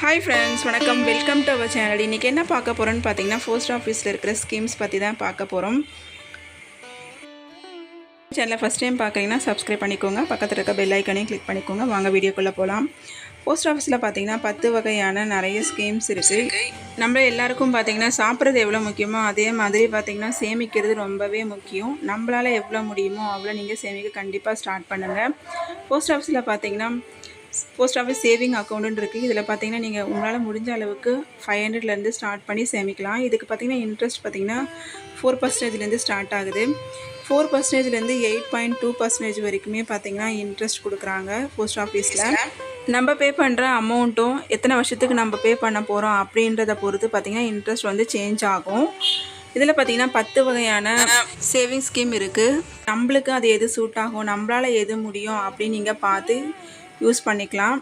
Hi friends வணக்கம். Welcome to our channel இன்றைக்கி என்ன பார்க்க போகிறோன்னு பார்த்தீங்கன்னா போஸ்ட் ஆஃபீஸில் இருக்கிற ஸ்கீம்ஸ் பற்றி தான் பார்க்க போகிறோம் சேனலை ஃபஸ்ட் டைம் பார்க்குறீங்கன்னா சப்ஸ்கிரைப் பண்ணிக்கோங்க. பக்கத்தில் இருக்க பெல் ஐக்கனையும் கிளிக் பண்ணிக்கோங்க. வாங்க வீடியோக்குள்ளே போகலாம் போஸ்ட் ஆஃபீஸில் பார்த்தீங்கன்னா பத்து வகையான நிறைய ஸ்கீம்ஸ் இருக்குது நம்ம எல்லாருக்கும் பார்த்தீங்கன்னா சாப்பிட்றது எவ்வளோ முக்கியமோ அதே மாதிரி பார்த்திங்கன்னா சேமிக்கிறது ரொம்பவே முக்கியம். நம்மளால் எவ்வளோ முடியுமோ அவ்வளோ நீங்கள் சேமிக்க கண்டிப்பாக ஸ்டார்ட் பண்ணுங்கள் போஸ்ட் ஆஃபீஸில் பார்த்திங்கன்னா போஸ்ட் ஆஃபீஸ் சேவிங் அக்கௌண்ட்டுன்னு இருக்குது இதில் பார்த்தீங்கன்னா நீங்கள் உங்களால் முடிஞ்ச அளவுக்கு ஃபைவ் ஹண்ட்ரட்லேருந்து ஸ்டார்ட் பண்ணி சேமிக்கலாம். இதுக்கு பார்த்தீங்கன்னா இன்ட்ரெஸ்ட் பார்த்தீங்கன்னா ஃபோர் பர்சன்டேஜ்லேருந்து ஸ்டார்ட் ஆகுது. ஃபோர் பர்சன்டேஜ்லேருந்து எயிட் பாயிண்ட் டூ பர்சன்டேஜ் வரைக்குமே பார்த்தீங்கன்னா இன்ட்ரெஸ்ட் கொடுக்குறாங்க போஸ்ட் ஆஃபீஸில் நம்ம பே பண்ணுற அமௌண்ட்டும் எத்தனை வருஷத்துக்கு நம்ம பே பண்ண போகிறோம் அப்படின்றத பொறுத்து பார்த்திங்கன்னா இன்ட்ரெஸ்ட் வந்து சேஞ்ச் ஆகும். இதில் பார்த்தீங்கன்னா பத்து வகையான சேவிங் ஸ்கீம் இருக்குது நம்மளுக்கு அது எது சூட் ஆகும்? நம்மளால் எது முடியும்? அப்படின்னு நீங்கள் பார்த்து யூஸ் பண்ணிக்கலாம்.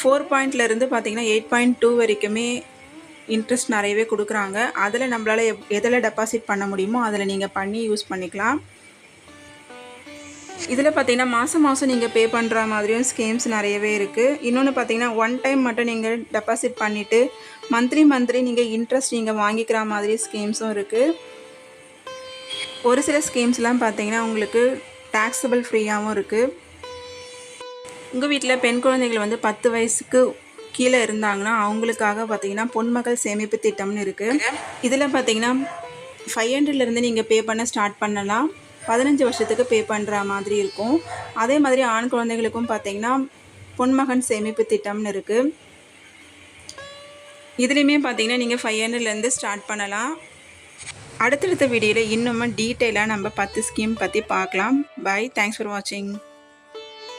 ஃபோர் பாயிண்ட்லேருந்து பார்த்தீங்கன்னா எயிட் பாயிண்ட் டூ வரைக்குமே இன்ட்ரெஸ்ட் நிறையவே கொடுக்குறாங்க. அதில் நம்மளால் எப் எதில் டெபாசிட் பண்ண முடியுமோ அதில் நீங்கள் பண்ணி யூஸ் பண்ணிக்கலாம். இதில் பார்த்தீங்கன்னா மாதம் மாதம் நீங்கள் பே பண்ணுற மாதிரியும் ஸ்கீம்ஸ் நிறையவே இருக்குது இன்னொன்று பார்த்தீங்கன்னா ஒன் டைம் மட்டும் நீங்கள் டெபாசிட் பண்ணிவிட்டு மந்த்லி மந்த்லி நீங்கள் இன்ட்ரெஸ்ட் நீங்கள் வாங்கிக்கிற மாதிரி ஸ்கீம்ஸும் இருக்குது ஒரு சில ஸ்கீம்ஸ்லாம் பார்த்தீங்கன்னா உங்களுக்கு டேக்ஸபிள் ஃப்ரீயாகவும் இருக்குது உங்கள் வீட்டில் பெண் குழந்தைகள் வந்து பத்து வயசுக்கு கீழே இருந்தாங்கன்னா அவங்களுக்காக பார்த்தீங்கன்னா பொன்மகள் சேமிப்பு திட்டம்னு இருக்குது இதில் பார்த்தீங்கன்னா ஃபைவ் ஹண்ட்ரட்லேருந்து நீங்கள் பே பண்ண ஸ்டார்ட் பண்ணலாம். பதினஞ்சு வருஷத்துக்கு பே பண்ணுற மாதிரி இருக்கும். அதே மாதிரி ஆண் குழந்தைகளுக்கும் பார்த்தீங்கன்னா பொன்மகன் சேமிப்பு திட்டம்னு இருக்குது இதுலேயுமே பார்த்தீங்கன்னா நீங்கள் ஃபைவ் ஹண்ட்ரட்லேருந்து ஸ்டார்ட் பண்ணலாம். அடுத்தடுத்த வீடியோவில் இன்னமும் டீட்டெயிலாக நம்ம பத்து ஸ்கீம் பற்றி பார்க்கலாம். பை தேங்க்ஸ் ஃபார் வாட்சிங்